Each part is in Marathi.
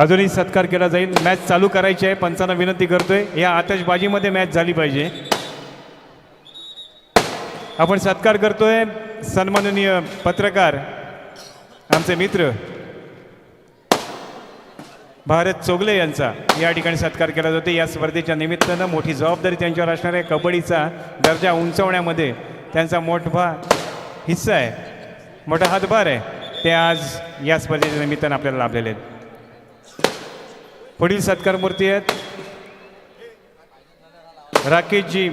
अजूनही सत्कार केला जाईल. मॅच चालू करायची आहे. पंचांना विनंती करतोय. या आतषबाजीमध्ये मॅच झाली पाहिजे. आपण सत्कार करतोय. सन्माननीय पत्रकार आमचे मित्र भारत चोगले यांचा. या ठिकाणी सत्कार केला जातो या स्पर्धेच्या निमित्तानं मोठी जबाबदारी त्यांच्यावर असणार आहे. कबड्डीचा दर्जा उंचवण्यामध्ये त्यांचा मोठा हिस्सा आहे. मोठा हातभार आहे. ते आज या स्पर्धेच्या निमित्तानं आपल्याला लाभलेले आहेत. पुढील सत्कार मूर्ती आहेत. राकेशजी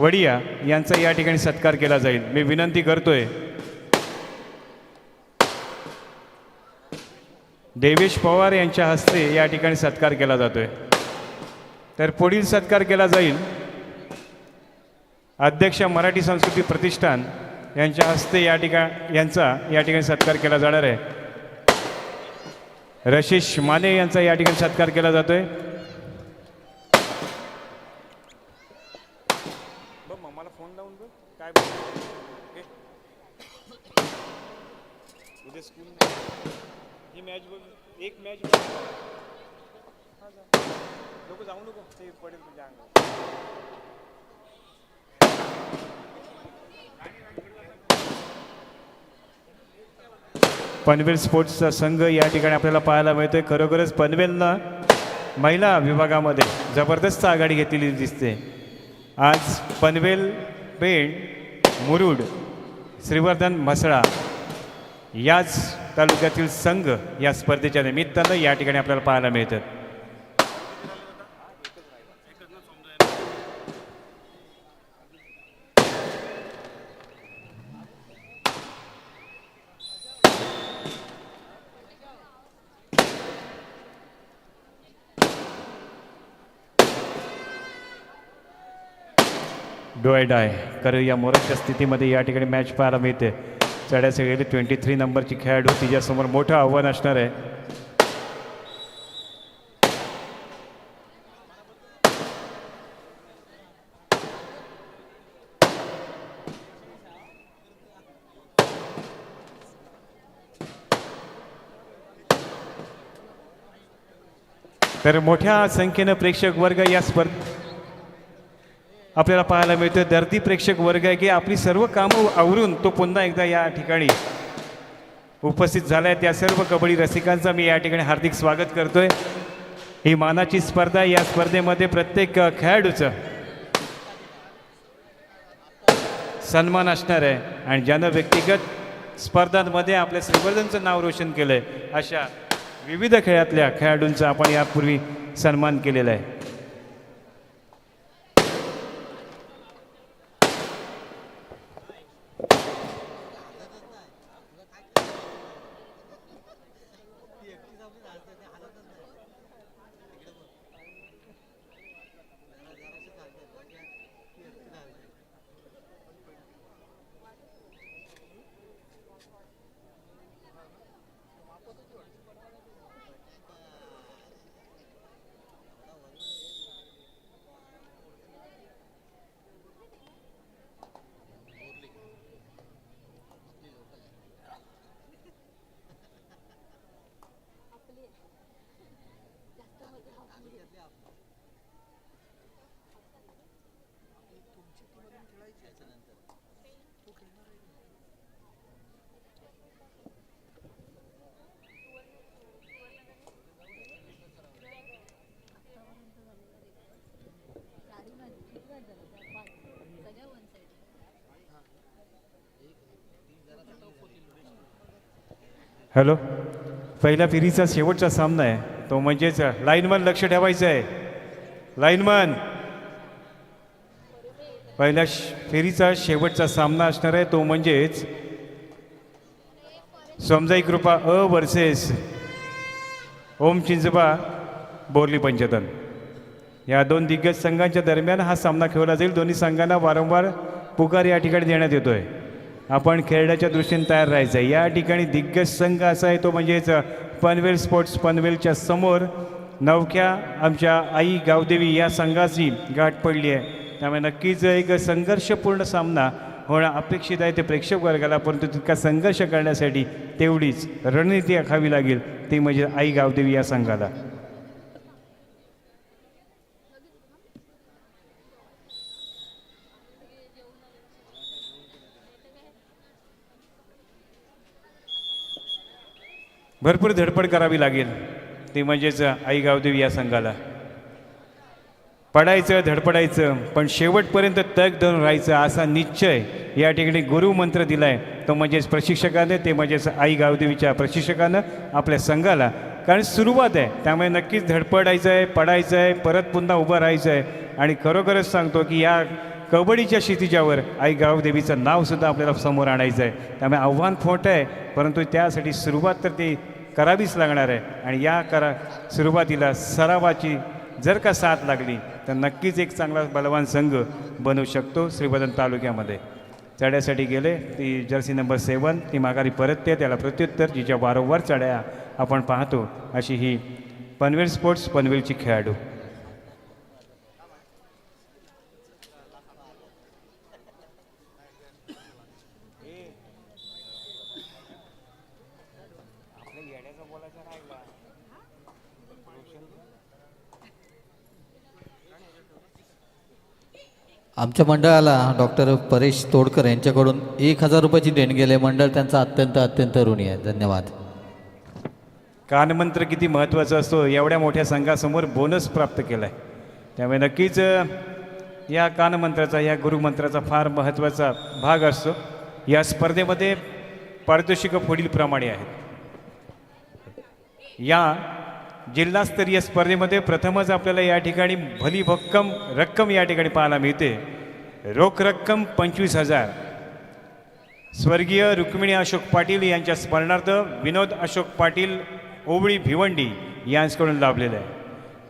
वडिया यांचा या ठिकाणी सत्कार केला जाईल. मी विनंती करतोय. देवेश पवार यांच्या हस्ते या ठिकाणी सत्कार केला जातोय. तर पुढील सत्कार केला जाईल. अध्यक्ष मराठी संस्कृती प्रतिष्ठान यांच्या हस्ते या ठिकाण यांचा या ठिकाणी सत्कार केला जाणार आहे. रशेश माने यांचा या ठिकाणी सत्कार केला जातोय मला फोन लावून काय उद्या स्कूल ही मॅच बघ एक मॅच लोक जाऊ नको ते पडेल तुझ्या अंगावर पनवेल स्पोर्ट्सचा संघ या ठिकाणी आपल्याला पाहायला मिळतोय. खरोखरच पनवेलनं महिला विभागामध्ये जबरदस्त आघाडी घेतलेली दिसते. आज पनवेल पेण मुरुड श्रीवर्धन म्हसळा याच तालुक्यातील संघ या स्पर्धेच्या निमित्तानं या ठिकाणी आपल्याला पाहायला मिळतात. डोय डाय. कारण या मोराच्या स्थितीमध्ये या ठिकाणी मॅच पाहायला मिळते. चढ्याचे गेले ट्वेंटी थ्री नंबरची खेळाडू. तिच्यासमोर मोठं आव्हान असणार आहे. तर मोठ्या संख्येनं प्रेक्षक वर्ग या स्पर्धे आपल्याला पाहायला मिळतं दर्दी प्रेक्षक वर्ग आहे की आपली सर्व कामं आवरून तो पुन्हा एकदा या ठिकाणी उपस्थित झाला आहे त्या सर्व कबड्डी रसिकांचा मी या ठिकाणी हार्दिक स्वागत करतोय. ही मानाची स्पर्धा या स्पर्धेमध्ये प्रत्येक खेळाडूचं सन्मान असणार आहे. आणि ज्यानं व्यक्तिगत स्पर्धांमध्ये आपल्या श्रीवर्धनचं नाव रोशन केलं आहे अशा विविध खेळातल्या खेळाडूंचा आपण यापूर्वी सन्मान केलेला आहे. हॅलो? पहिल्या फेरीचा शेवटचा सामना आहे. तो म्हणजेच लाईनमन लक्ष ठेवायचं आहे. लाईनमन! पहिल्या श- फेरीचा शेवटचा सामना असणार आहे. तो म्हणजेच समजाई कृपा अ वर्सेस ओम चिंचबा बोरली पंचतन. या दोन दिग्गज संघांच्या दरम्यान हा सामना खेळला जाईल. दोन्ही संघांना वारंवार पुकार या ठिकाणी देण्यात येतोय. आपण खेळण्याच्या दृष्टीने तयार राहायचं आहे या ठिकाणी दिग्गज संघ असा आहे तो म्हणजेच पनवेल स्पोर्ट्स पनवेलच्या समोर नवख्या आमच्या आई गावदेवी या संघाची गाठ पडली आहे. त्यामुळे नक्कीच एक संघर्षपूर्ण सामना होणं अपेक्षित आहे ते प्रेक्षक वर्गाला परंतु तितका संघर्ष करण्यासाठी तेवढीच रणनीती आखावी लागेल ती म्हणजे आई गावदेवी या संघाला. भरपूर धडपड करावी लागेल. ती म्हणजेच आई गावदेवी या संघाला. पडायचं धडपडायचं पण शेवटपर्यंत तग धरून राहायचं असा निश्चय या ठिकाणी गुरुमंत्र दिलाय. तो म्हणजेच प्रशिक्षकाने ते म्हणजेच आई गावदेवीच्या प्रशिक्षकानं आपल्या संघाला. कारण सुरुवात आहे त्यामुळे नक्कीच धडपडायचं आहे पडायचं आहे परत पुन्हा उभं राहायचं आहे आणि खरोखरच सांगतो की या कबड्डीच्या क्षितिजावर आई गावदेवीचं नावसुद्धा आपल्याला समोर आणायचं आहे त्यामुळे आव्हान फोट आहे परंतु त्यासाठी सुरुवात तर ती करावीच लागणार आहे. आणि या करा सुरुवातीला सरावाची जर का साथ लागली तर नक्कीच एक चांगला बलवान संघ बनवू शकतो श्रीवर्धन तालुक्यामध्ये. चढ्यासाठी गेले ती जर्सी नंबर सेवन ती माघारी परतते त्याला प्रत्युत्तर जिच्या वारंवार चढ्या आपण पाहतो अशी ही पनवेल स्पोर्ट्स पनवेलची खेळाडू. आमच्या मंडळाला डॉक्टर परेश तोडकर यांच्याकडून एक हजार रुपयाची देणगी आहे मंडळ त्यांचा अत्यंत अत्यंत ऋणी आहे. धन्यवाद. कानमंत्र किती महत्त्वाचा असतो एवढ्या मोठ्या संघासमोर बोनस प्राप्त केला आहे त्यामुळे नक्कीच या कानमंत्राचा या गुरुमंत्राचा फार महत्त्वाचा भाग असतो. या स्पर्धेमध्ये पारितोषिकं पुढीलप्रमाणे आहेत. या जिल्हास्तरीय स्पर्धेमध्ये प्रथमच आपल्याला या ठिकाणी भली भक्कम रक्कम या ठिकाणी पाहायला मिळते. रोख रक्कम पंचवीस हजार. स्वर्गीय रुक्मिणी अशोक पाटील यांच्या स्मरणार्थ विनोद अशोक पाटील ओवळी भिवंडी यांच्याकडून लाभलेलं आहे.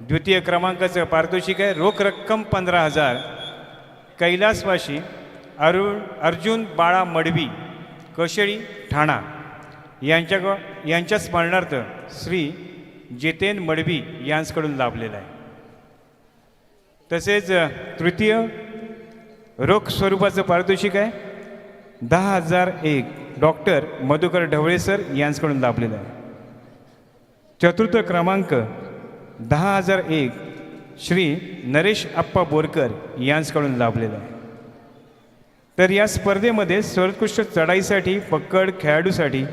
द्वितीय क्रमांकाचं पारितोषिक आहे. रोख रक्कम पंधरा हजार. कैलासवाशी अरुण अर्जुन बाळा मडवी कशेळी ठाणा यांच्या यांच्या स्मरणार्थ श्री जितेन मडवी यांसकडून लाभलेलं आहे. तसेच तृतीय रोख स्वरूपाचं पारितोषिक आहे. दहा हजार एक डॉक्टर मधुकर ढवळे सर यांच्याकडून लाभलेलं आहे. चतुर्थ क्रमांक दहा हजार एक श्री नरेश आप्पा बोरकर यांसकडून लाभलेला आहे. तर या स्पर्धेमध्ये सर्वोत्कृष्ट चढाईसाठी पक्कड खेळाडूसाठी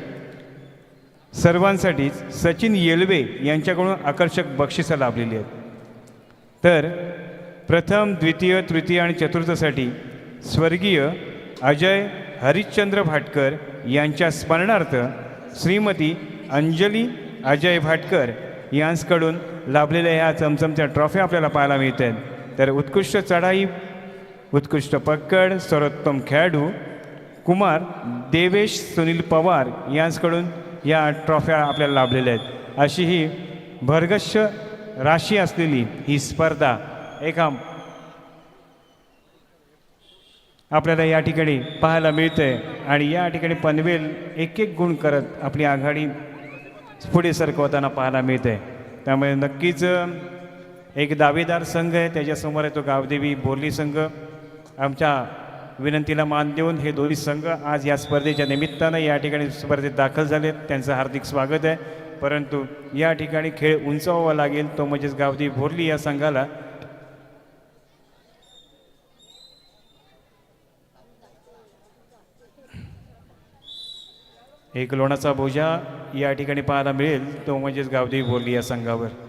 सर्वांसाठीच सचिन येलवे यांच्याकडून आकर्षक बक्षिसं लाभलेली आहेत. तर प्रथम द्वितीय तृतीय आणि चतुर्थसाठी स्वर्गीय अजय हरिश्चंद्र भाटकर यांच्या स्मरणार्थ श्रीमती अंजली अजय भाटकर यांच्याकडून लाभलेल्या ह्या चमचमच्या ट्रॉफ्या आपल्याला पाहायला मिळत आहेत तर उत्कृष्ट चढाई उत्कृष्ट पक्कड सर्वोत्तम खेळाडू कुमार देवेश सुनील पवार यांच्याकडून या ट्रॉफ्या आपल्याला लाभलेल्या आहेत. अशी ही भरगश राशी असलेली ही स्पर्धा एका आपल्याला या ठिकाणी पाहायला मिळते आणि या ठिकाणी पनवेल एक एक गुण करत आपली आघाडी पुढे सरकवताना पाहायला मिळते त्यामुळे नक्कीच एक दावेदार संघ आहे. त्याच्यासमोर आहे तो गावदेवी बोरली संघ. आमच्या विनंतीला मान देऊन हे दोन्ही संघ आज या स्पर्धेच्या निमित्तानं या ठिकाणी स्पर्धेत दाखल झालेत. त्यांचं हार्दिक स्वागत आहे. परंतु या ठिकाणी खेळ उंचावावा लागेल तो म्हणजेच गावदेवी भोरली या संघाला. एक लोणाचा भोजा या ठिकाणी पाहायला मिळेल तो म्हणजेच गावदेवी बोलली या संघावर.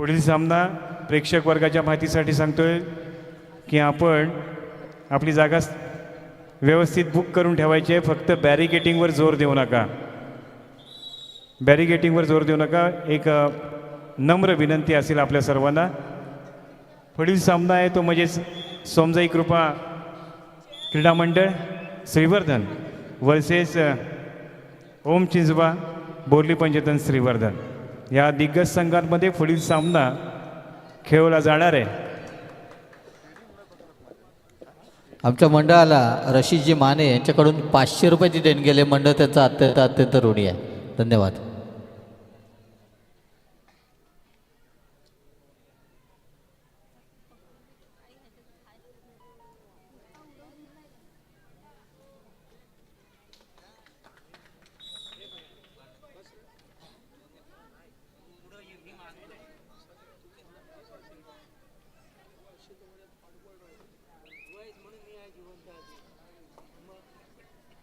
पुढील सामना प्रेक्षक वर्गाच्या माहितीसाठी सांगतोय की आपण आपली जागा व्यवस्थित बुक करून ठेवायची आहे. फक्त बॅरिगेटिंगवर जोर देऊ नका. बॅरिगेटिंगवर जोर देऊ नका. एक नम्र विनंती असेल आपल्या सर्वांना. पुढील सामना आहे तो म्हणजेच सोमजाई कृपा क्रीडा मंडळ श्रीवर्धन वर्सेस ओम चिंचबा बोरली पंचतन श्रीवर्धन. या दिग्गज संघांमध्ये पुढील सामना खेळवला जाणार आहे. आमच्या मंडळाला रशीदजी माने यांच्याकडून पाचशे रुपयाची देणगी आहे मंडळ त्याचा अत्यंत अत्यंत ऋणी आहे. धन्यवाद.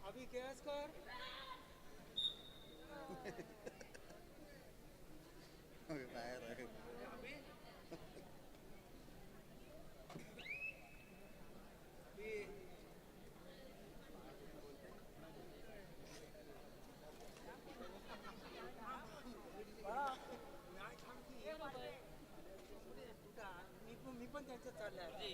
अभी क्या स्कोर बाहेर आहे मी पण त्यांच्यात चाललंय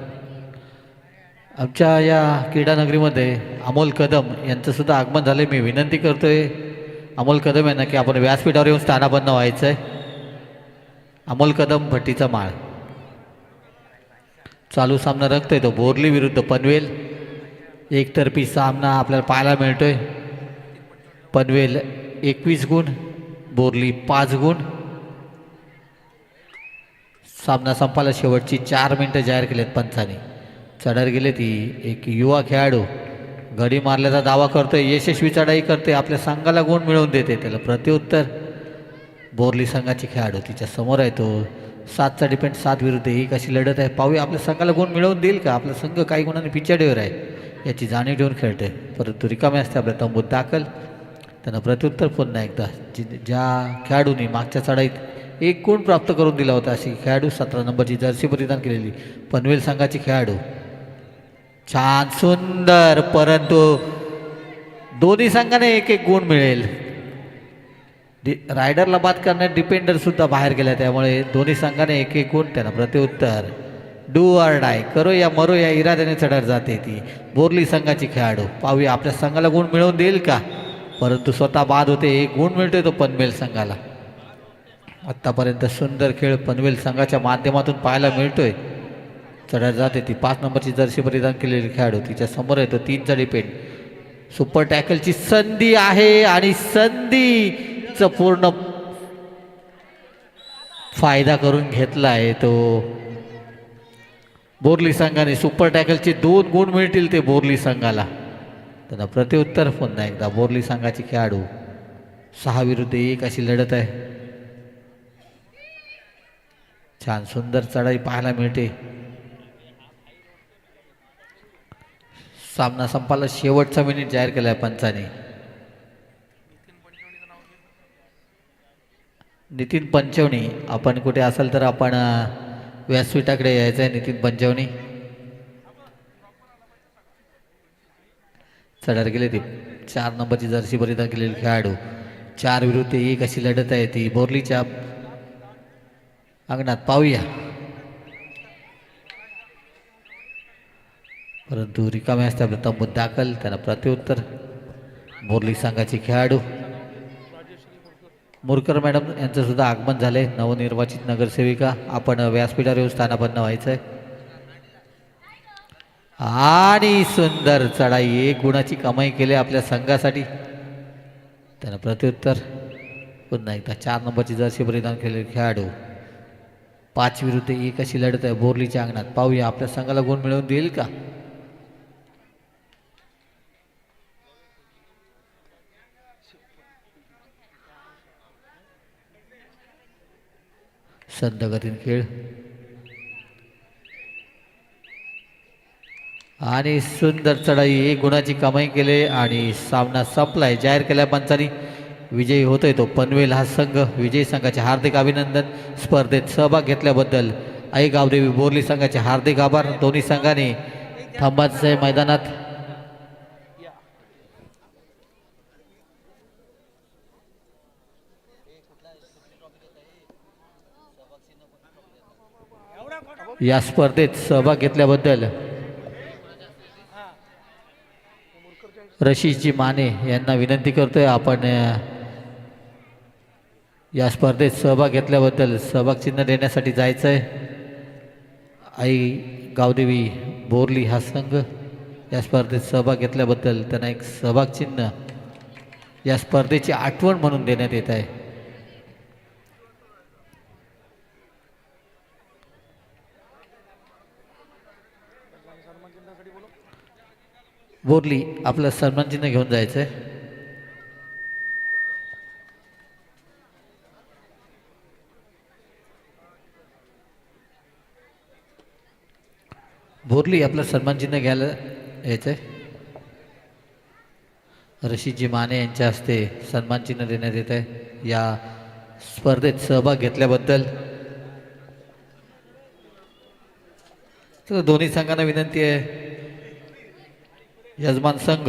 आमच्या या क्रीडानगरीमध्ये अमोल कदम यांचंसुद्धा आगमन झालं मी विनंती करतो आहे अमोल कदम यांना की आपण व्यासपीठावर येऊन स्थानापन्न व्हायचं आहे अमोल कदम भट्टीचा माळ. चालू सामना रंगतोय तो बोरली विरुद्ध पनवेल. एकतर्फी सामना आपल्याला पाहायला मिळतोय. पनवेल एकवीस गुण बोरली पाच गुण. सामना संपायला शेवटची चार मिनटं जाहीर केलेत पंचाने. चढार गेले ती एक युवा खेळाडू गडी मारल्याचा दावा करतोय यशस्वी चढाई करते आपल्या संघाला गुण मिळवून देते त्याला प्रत्युत्तर. बोरली संघाची खेळाडू तिच्या समोर आहे तो. सातचा डिपेंड सात विरुद्ध एक अशी लढत आहे. पाहूया आपल्या संघाला गुण मिळवून देईल का? आपला संघ काही गुणांनी पिछाडीवर आहे. याची जाणीव ठेवून खेळते परंतु रिकामे असते आपल्या तंबूत दाखल. त्यांना प्रत्युत्तर पुन्हा एकदा. जी ज्या खेळाडूंनी मागच्या चढाईत एक गुण प्राप्त करून दिला होता अशी खेळाडू सतरा नंबरची जर्सी परिधान केलेली पनवेल संघाची खेळाडू. छान सुंदर परंतु दोन्ही संघाने एक एक गुण मिळेल. डि रायडरला बाद करण्यात डिपेंडरसुद्धा बाहेर गेला त्यामुळे दोन्ही संघाने एक एक गुण त्यांना प्रत्युत्तर. डू आर डाय करो या मरो या इराद्याने चढत जाते ती. बोरली संघाची खेळाडू. पाहूया आपल्या संघाला गुण मिळवून देईल का? परंतु स्वतः बाद होते एक गुण मिळतोय तो पनवेल संघाला. आत्तापर्यंत सुंदर खेळ पनवेल संघाच्या माध्यमातून पाहायला मिळतोय. चढत जाते ती. पाच नंबरची जर्सी परिधान केलेली खेळाडू. तिच्या समोर येतो तीनचा डिपेंड सुपर टॅकलची संधी आहे आणि संधीचं पूर्ण फायदा करून घेतला आहे तो. बोरली संघाने सुपर टॅकलचे दोन गुण मिळतील ते बोरली संघाला. त्यांना प्रत्युत्तर पुन्हा एकदा. बोरली संघाची खेळाडू सहा विरुद्ध एक अशी लढत आहे. छान सुंदर चढाई पाहायला मिळते. सामना संपाला शेवटचा मिनिट जाहीर केला आहे पंचाने. नितीन पंचवणी आपण कुठे असाल तर आपण व्यासपीठाकडे यायचं आहे नितीन पंचवणी. चढार गेले ती. चार नंबरची जर्सी परिधान केलेली खेळाडू. चार विरुद्ध एक अशी लढत आहे ती. बोरलीच्या अंगणात पाहूया. परंतु रिकामे असते आपल्या तंबूत दाखल त्यांना प्रत्युत्तर. बोरली संघाची खेळाडू. मुरकर मॅडम यांचं सुद्धा आगमन झाले नवनिर्वाचित नगरसेविका. आपण व्यासपीठावर येऊन स्थानापन्न व्हायचं आहे आणि सुंदर चढाई. एक गुणाची कमाई केली आपल्या संघासाठी. त्यांना प्रत्युत्तर. पुन्हा एकदा चार नंबरची जर्सी परिधान केलेले खेळाडू. पाच विरुद्ध एक अशी लढत आहे. बोरलीच्या अंगणात. पाहूया आपल्या संघाला गुण मिळवून देईल का? संत गतीन खेळ. आणि सुंदर चढाई एक गुणाची कमाई केले आणि सामना संपलाय. जाहीर केल्या पंचानी विजयी होतोय तो पनवेल हा संघ. विजयी संघाचे हार्दिक अभिनंदन. स्पर्धेत सहभाग घेतल्याबद्दल आई गावदेवी बोरली संघाचे हार्दिक आभार. दोन्ही संघाने थांबाचे मैदानात. या स्पर्धेत सहभाग घेतल्याबद्दल रशीशजी माने यांना विनंती करतोय. आपण या स्पर्धेत सहभाग घेतल्याबद्दल सहभाग चिन्ह देण्यासाठी जायचं आहे आई गावदेवी बोरली हा संघ या स्पर्धेत सहभाग घेतल्याबद्दल त्यांना एक सहभाग चिन्ह या स्पर्धेची आठवण म्हणून देण्यात येत आहे. बोरली आपलं सन्मान घेऊन जायचं आहे बोरली आपलं सन्मान घ्यायला यायचं आहे रशीदजी माने यांच्या हस्ते सन्मान चिन्ह देण्यात येत आहे या स्पर्धेत सहभाग घेतल्याबद्दल. तर दोन्ही संघांना विनंती आहे. यजमान संघ.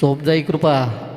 सोमजाई कृपा.